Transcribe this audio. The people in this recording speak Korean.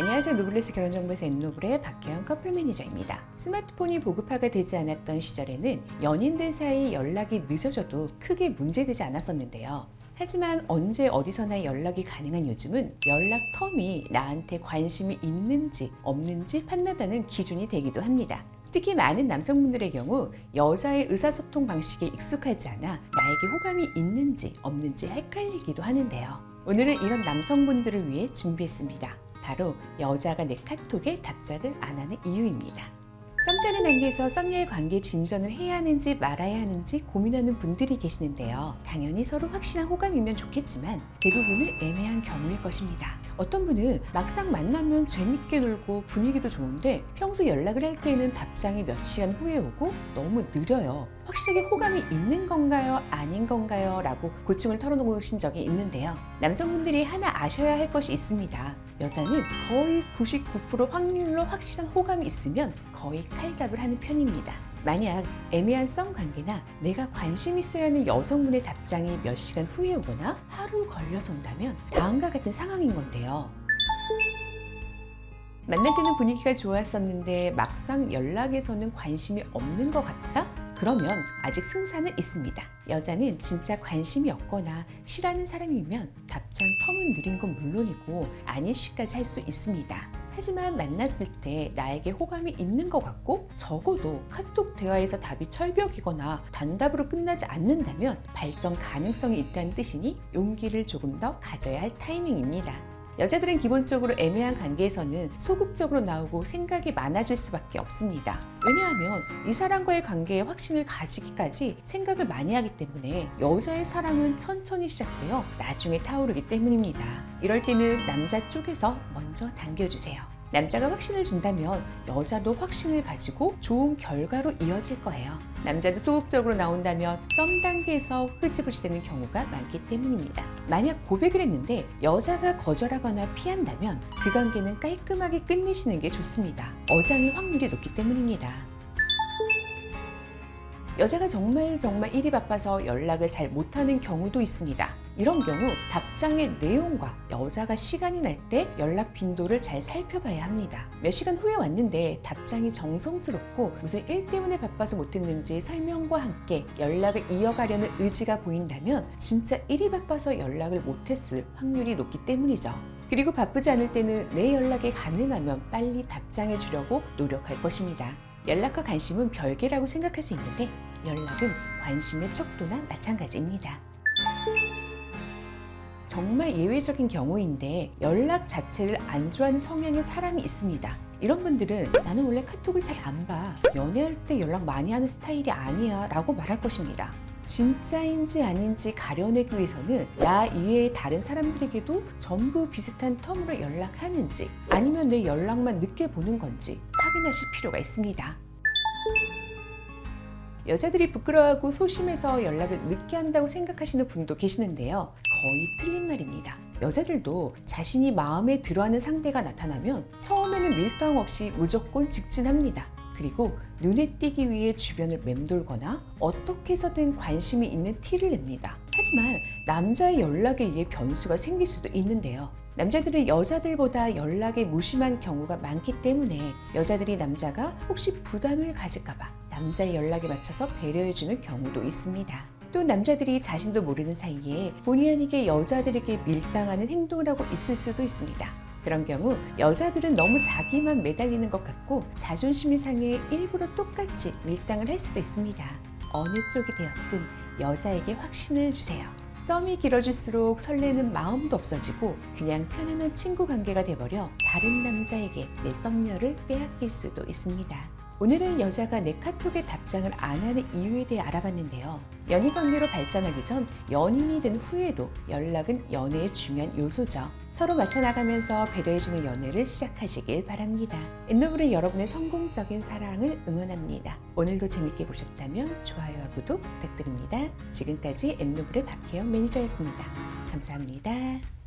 안녕하세요. 노블레스 결혼정보에서 엔노블의 박혜영 커플 매니저입니다. 스마트폰이 보급화가 되지 않았던 시절에는 연인들 사이 연락이 늦어져도 크게 문제되지 않았었는데요. 하지만 언제 어디서나 연락이 가능한 요즘은 연락 텀이 나한테 관심이 있는지 없는지 판단하는 기준이 되기도 합니다. 특히 많은 남성분들의 경우 여자의 의사소통 방식에 익숙하지 않아 나에게 호감이 있는지 없는지 헷갈리기도 하는데요. 오늘은 이런 남성분들을 위해 준비했습니다. 바로 여자가 내 카톡에 답장을 안 하는 이유입니다. 썸 타는 단계에서 썸녀의 관계 진전을 해야 하는지 말아야 하는지 고민하는 분들이 계시는데요. 당연히 서로 확실한 호감이면 좋겠지만 대부분은 애매한 경우일 것입니다. 어떤 분은 막상 만나면 재밌게 놀고 분위기도 좋은데 평소 연락을 할 때에는 답장이 몇 시간 후에 오고 너무 느려요. 확실하게 호감이 있는 건가요? 아닌 건가요? 라고 고충을 털어놓으신 적이 있는데요. 남성분들이 하나 아셔야 할 것이 있습니다. 여자는 거의 99% 확률로 확실한 호감이 있으면 거의 칼답을 하는 편입니다. 만약 애매한 썸 관계나 내가 관심 있어야 하는 여성분의 답장이 몇 시간 후에 오거나 하루 걸려서 온다면 다음과 같은 상황인 건데요. 만날 때는 분위기가 좋았었는데 막상 연락에서는 관심이 없는 것 같다? 그러면 아직 승산은 있습니다. 여자는 진짜 관심이 없거나 싫어하는 사람이면 답장 텀은 느린 건 물론이고 아닌 시까지 할 수 있습니다. 하지만 만났을 때 나에게 호감이 있는 것 같고 적어도 카톡 대화에서 답이 철벽이거나 단답으로 끝나지 않는다면 발전 가능성이 있다는 뜻이니 용기를 조금 더 가져야 할 타이밍입니다. 여자들은 기본적으로 애매한 관계에서는 소극적으로 나오고 생각이 많아질 수밖에 없습니다. 왜냐하면 이 사람과의 관계에 확신을 가지기까지 생각을 많이 하기 때문에 여자의 사랑은 천천히 시작되어 나중에 타오르기 때문입니다. 이럴 때는 남자 쪽에서 먼저 당겨주세요. 남자가 확신을 준다면 여자도 확신을 가지고 좋은 결과로 이어질 거예요. 남자도 소극적으로 나온다면 썸 단계에서 흐지부지 되는 경우가 많기 때문입니다. 만약 고백을 했는데 여자가 거절하거나 피한다면 그 관계는 깔끔하게 끝내시는 게 좋습니다. 어장일 확률이 높기 때문입니다. 여자가 정말 정말 일이 바빠서 연락을 잘 못하는 경우도 있습니다. 이런 경우 답장의 내용과 여자가 시간이 날 때 연락 빈도를 잘 살펴봐야 합니다. 몇 시간 후에 왔는데 답장이 정성스럽고 무슨 일 때문에 바빠서 못했는지 설명과 함께 연락을 이어가려는 의지가 보인다면 진짜 일이 바빠서 연락을 못했을 확률이 높기 때문이죠. 그리고 바쁘지 않을 때는 내 연락에 가능하면 빨리 답장해 주려고 노력할 것입니다. 연락과 관심은 별개라고 생각할 수 있는데 연락은 관심의 척도나 마찬가지입니다. 정말 예외적인 경우인데 연락 자체를 안 좋아하는 성향의 사람이 있습니다. 이런 분들은 나는 원래 카톡을 잘 안 봐. 연애할 때 연락 많이 하는 스타일이 아니야. 라고 말할 것입니다. 진짜인지 아닌지 가려내기 위해서는 나 이외의 다른 사람들에게도 전부 비슷한 텀으로 연락하는지 아니면 내 연락만 늦게 보는 건지 확인하실 필요가 있습니다. 여자들이 부끄러워하고 소심해서 연락을 늦게 한다고 생각하시는 분도 계시는데요. 거의 틀린 말입니다. 여자들도 자신이 마음에 들어하는 상대가 나타나면 처음에는 밀당 없이 무조건 직진합니다. 그리고 눈에 띄기 위해 주변을 맴돌거나 어떻게 해서든 관심이 있는 티를 냅니다. 하지만 남자의 연락에 의해 변수가 생길 수도 있는데요. 남자들은 여자들보다 연락에 무심한 경우가 많기 때문에 여자들이 남자가 혹시 부담을 가질까봐 남자의 연락에 맞춰서 배려해주는 경우도 있습니다. 또 남자들이 자신도 모르는 사이에 본의 아니게 여자들에게 밀당하는 행동을 하고 있을 수도 있습니다. 그런 경우 여자들은 너무 자기만 매달리는 것 같고 자존심이 상해 일부러 똑같이 밀당을 할 수도 있습니다. 어느 쪽이 되었든 여자에게 확신을 주세요. 썸이 길어질수록 설레는 마음도 없어지고 그냥 편안한 친구 관계가 돼버려 다른 남자에게 내 썸녀를 빼앗길 수도 있습니다. 오늘은 여자가 내 카톡에 답장을 안 하는 이유에 대해 알아봤는데요. 연인 관계로 발전하기 전 연인이 된 후에도 연락은 연애의 중요한 요소죠. 서로 맞춰나가면서 배려해주는 연애를 시작하시길 바랍니다. 엔노블은 여러분의 성공적인 사랑을 응원합니다. 오늘도 재밌게 보셨다면 좋아요와 구독 부탁드립니다. 지금까지 엔노블의 박혜영 매니저였습니다. 감사합니다.